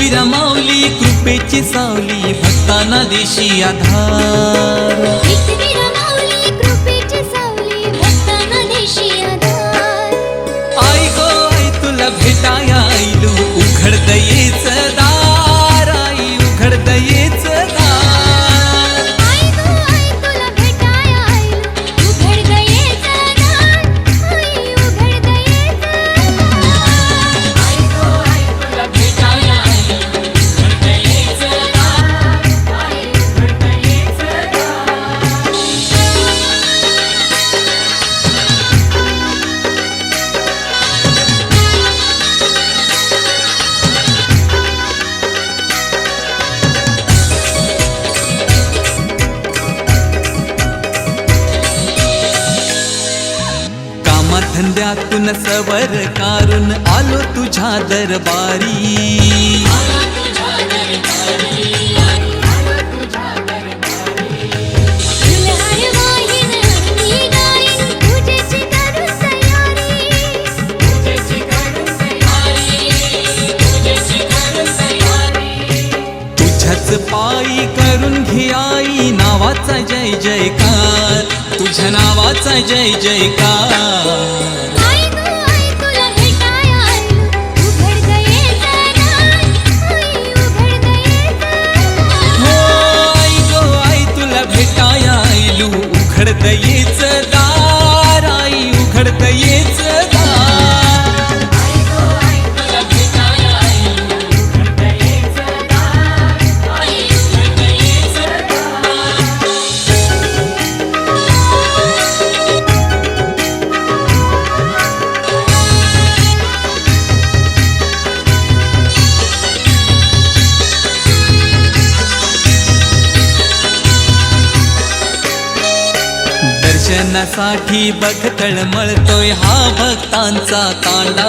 विरमावली कृपेची सावली भक्ताना देशी आधार. खांद्यातून सवर कारून आलो तुझ्या दरबारी. तुझ्याच पायी करून घे आई नावाचा जय जयकार. जय जयकार. दर्शनासाठी बघ तळमळतोय हा भक्तांचा तांडा.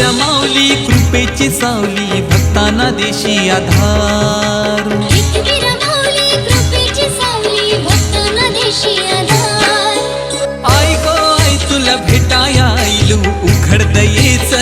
तुझ्या माऊली कृपेची सावली भक्ताना देशी आधार. आई गो आई तुला भेटाया उघड दयेच